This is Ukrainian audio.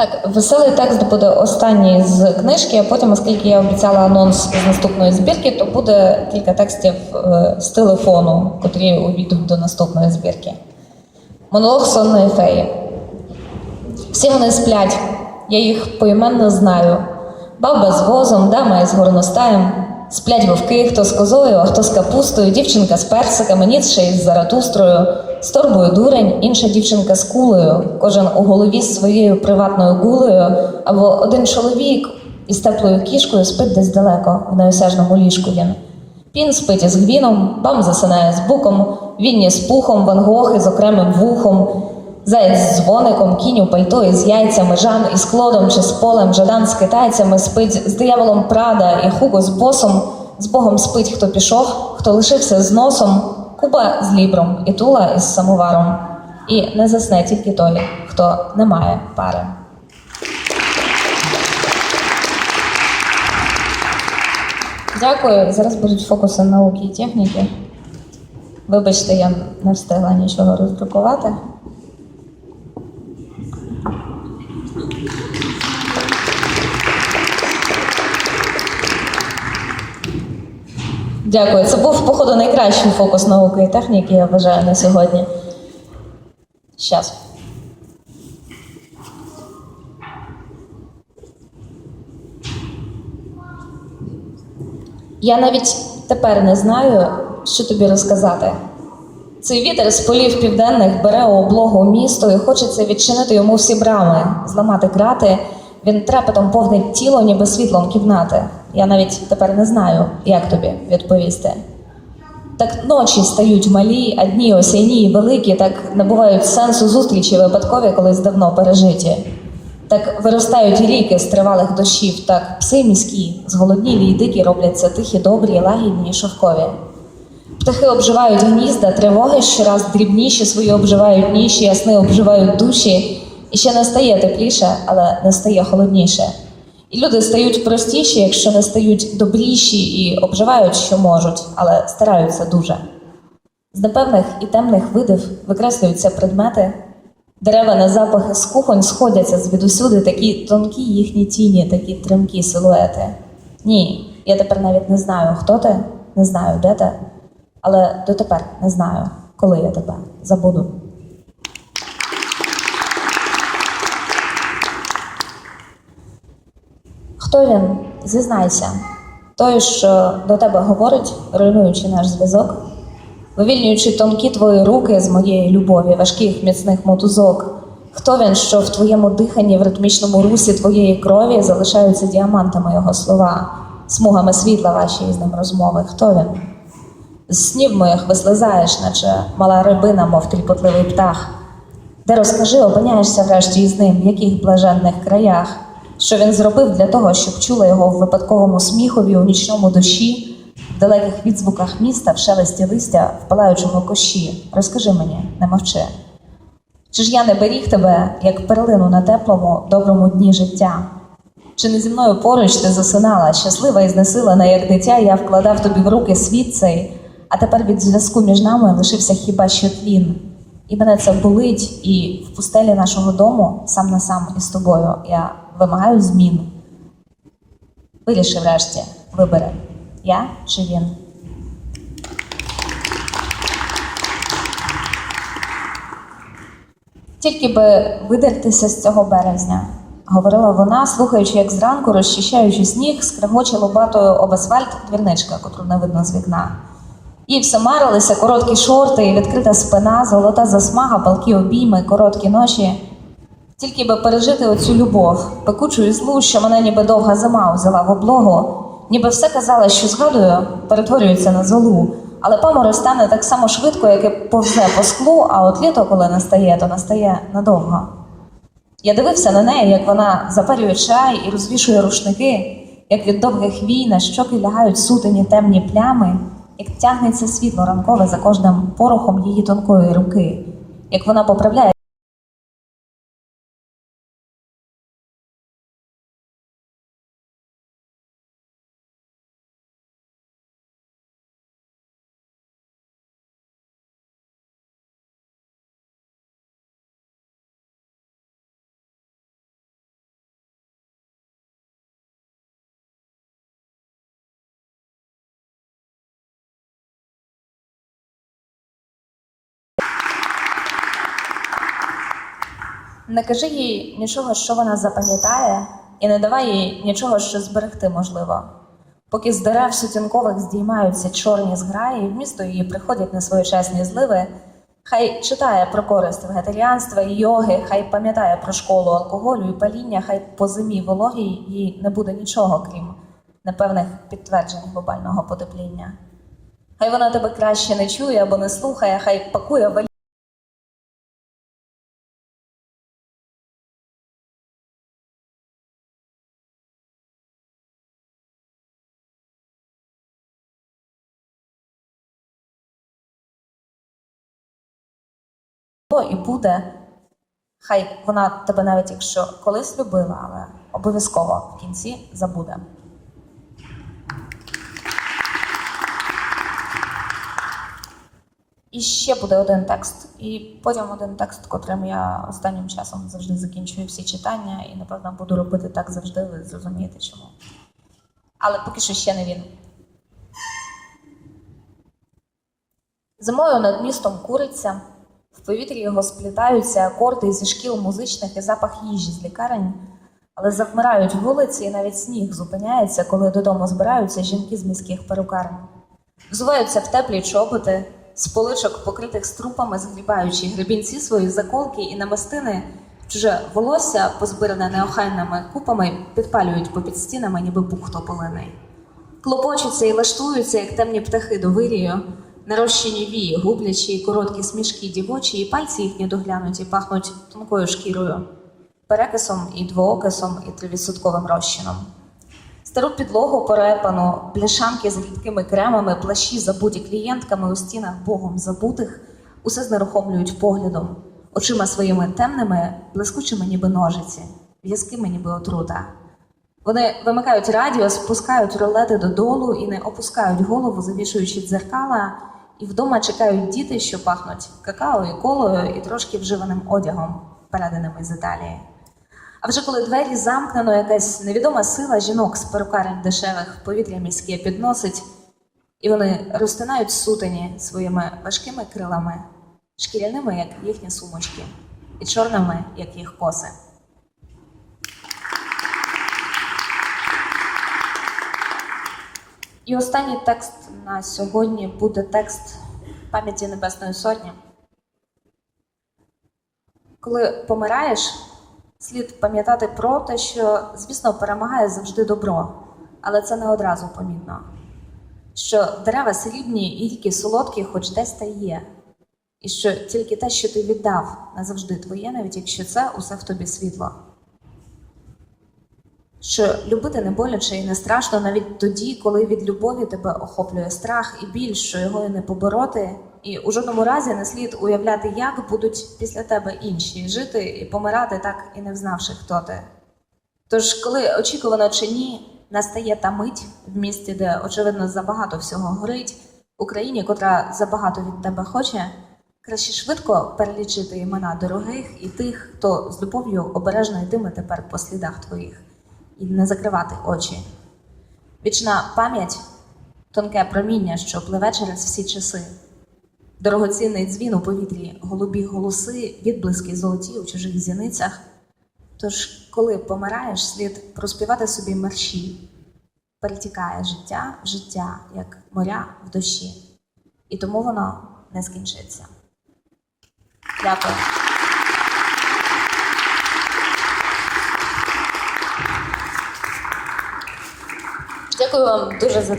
Так, веселий текст буде останній з книжки, а потім, оскільки я обіцяла анонс з наступної збірки, то буде кілька текстів е, з телефону, котрі увійдуть до наступної збірки. Монолог сонної феї. Всі вони сплять, я їх поіменно знаю. Баба з возом, дама із горностаєм. Сплять вовки, хто з козою, а хто з капустою, дівчинка з персиками, ще із заратустрою, з торбою дурень, інша дівчинка з кулею, кожен у голові з своєю приватною гулею, або один чоловік із теплою кішкою спить десь далеко, в неосяжному ліжку він. Пін спить із гвіном, бам засинає з буком, вінні з пухом, вангохи з окремим вухом, заєць з дзвоником, кінь у пальто із яйцями, жан із клодом чи з полем, жадан з китайцями спить з дияволом Прада і Хуго з босом, з Богом спить, хто пішов, хто лишився з носом, Куба з лібром і тула із самоваром. І не засне тільки той, хто не має пари. Дякую. Зараз будуть фокуси науки і техніки. Вибачте, я не встигла нічого роздрукувати. Дякую. Це був, походу, найкращий фокус науки і техніки, я вважаю, на сьогодні. Щас. Я навіть тепер не знаю, що тобі розказати. Цей вітер з полів південних бере у облогу місто і хочеться відчинити йому всі брами, зламати крати. Він трепетом повнить тіло, ніби світлом кімнати. Я навіть тепер не знаю, як тобі відповісти. Так ночі стають малі, а дні осяйні і великі, так набувають сенсу зустрічі випадкові колись давно пережиті. Так виростають ріки з тривалих дощів, так пси міські, зголоднілі й дикі робляться тихі, добрі, лагідні і шовкові. Птахи обживають гнізда, тривоги щораз дрібніші свої обживають ніші, ясни обживають душі, і ще не стає тепліше, але не стає холодніше. І люди стають простіші, якщо не стають добріші і обживають, що можуть, але стараються дуже. З непевних і темних видів викреслюються предмети, дерева на запахи з кухонь сходяться звідусюди такі тонкі їхні тіні, такі тремкі силуети. Ні, я тепер навіть не знаю, хто ти, не знаю, де ти, але дотепер не знаю, коли я тебе забуду. Хто він? Зізнайся. Той, що до тебе говорить, руйнуючи наш зв'язок, вивільнюючи тонкі твої руки з моєї любові, важких міцних мотузок. Хто він, що в твоєму диханні, в ритмічному русі твоєї крові залишаються діамантами його слова, смугами світла ваші з ним розмови? Хто він? З снів моїх вислизаєш, наче мала рибина, мов тріпотливий птах. Де розкажи, опиняєшся врешті із ним, в яких блаженних краях, що він зробив для того, щоб чула його в випадковому сміхові, у нічному душі, в далеких відзвуках міста, в шелесті листя, в палаючому кощі. Розкажи мені, не мовчи. Чи ж я не беріг тебе, як перлину на теплому, доброму дні життя? Чи не зі мною поруч ти засинала, щаслива і знесилена, як дитя, я вкладав тобі в руки світ цей, а тепер від зв'язку між нами лишився хіба що тлін. І мене це болить, і в пустелі нашого дому, сам на сам із тобою, я вимагаю змін. Виріши врешті, вибери, я чи він. Тільки би видертися з цього березня, говорила вона, слухаючи, як зранку, розчищаючи сніг, скрегоче лобатою об асфальт двірничка, котру не видно з вікна. Їй все марилися короткі шорти, відкрита спина, золота засмага, палкі обійми, короткі ночі. Тільки би пережити оцю любов, пекучу і злу, що мене ніби довга зима взяла в облогу, ніби все казала, що згадую, перетворюється на золу. Але помор стане так само швидко, як і повзе по склу, а от літо, коли настає, то настає надовго. Я дивився на неї, як вона запарює чай і розвішує рушники, як від довгих вій на щоки лягають сутені темні плями, як тягнеться світло ранкове за кожним порохом її тонкої руки, як вона поправляє. Не кажи їй нічого, що вона запам'ятає, і не давай їй нічого, що зберегти можливо. Поки з дерев сутінкових здіймаються чорні зграї, в місто її приходять несвоєчасні зливи, хай читає про користь вегетаріанства і йоги, хай пам'ятає про школу алкоголю і паління, хай по зимі вологій їй не буде нічого, крім непевних підтверджень глобального потепління. Хай вона тебе краще не чує або не слухає, хай пакує валізу і буде. Хай вона тебе навіть якщо колись любила, але обов'язково в кінці забуде. І ще буде один текст, і потім один текст, котрим я останнім часом завжди закінчую всі читання, і напевно буду робити так завжди, ви зрозумієте чому. Але поки що ще не він. Зимою над містом куриться, повітрі його сплітаються акорди зі шкіл музичних і запах їжі з лікарень, але завмирають вулиці, і навіть сніг зупиняється, коли додому збираються жінки з міських перукарень. Взуваються в теплі чоботи, з поличок, покритих струпами, згрібаючи гребінці свої заколки і намистини, чуже волосся, позбиране неохайними купами, підпалюють попід стінами, ніби пух тополиний. Клопочуться і лаштуються, як темні птахи до вирію, нарощені вії, гублячі і короткі смішки дівочі, і пальці їхні доглянуті пахнуть тонкою шкірою, перекисом і двоокисом, і тривідсотковим розчином. Стару підлогу перепану, бляшанки з рідкими кремами, плащі забуті клієнтками у стінах богом забутих, усе знерухомлюють поглядом, очима своїми темними, блискучими, ніби ножиці, в'язкими, ніби отрута. Вони вимикають радіо, спускають ролети додолу і не опускають голову, завішуючи дзеркала, і вдома чекають діти, що пахнуть какао і колою, і трошки вживаним одягом, переданим із Італії. А вже коли двері замкнено, якась невідома сила жінок з перукарень дешевих повітря міське підносить, і вони розтинають сутені своїми важкими крилами, шкіряними, як їхні сумочки, і чорними, як їх коси. І останній текст на сьогодні буде текст пам'яті Небесної Сотні. Коли помираєш, слід пам'ятати про те, що, звісно, перемагає завжди добро, але це не одразу помітно. Що дерева срібні і тільки солодкі, хоч десь та є, і що тільки те, що ти віддав, назавжди твоє, навіть якщо це усе в тобі світло. Що любити не боляче і не страшно навіть тоді, коли від любові тебе охоплює страх і біль, що його і не побороти, і у жодному разі не слід уявляти, як будуть після тебе інші жити і помирати, так і не взнавши, хто ти. Тож, коли очікувано чи ні, настає та мить в місті, де очевидно забагато всього горить, Україні, котра забагато від тебе хоче, краще швидко перелічити імена дорогих і тих, хто з любов'ю обережно йтиме тепер по слідах твоїх і не закривати очі. Вічна пам'ять тонке проміння, що пливе через всі часи, дорогоцінний дзвін у повітрі, голубі голоси, відблиски золоті у чужих зіницях. Тож, коли помираєш, слід проспівати собі мерші, перетікає життя в життя, як моря в душі, і тому воно не скінчиться. Дякую. Дякую вам дуже за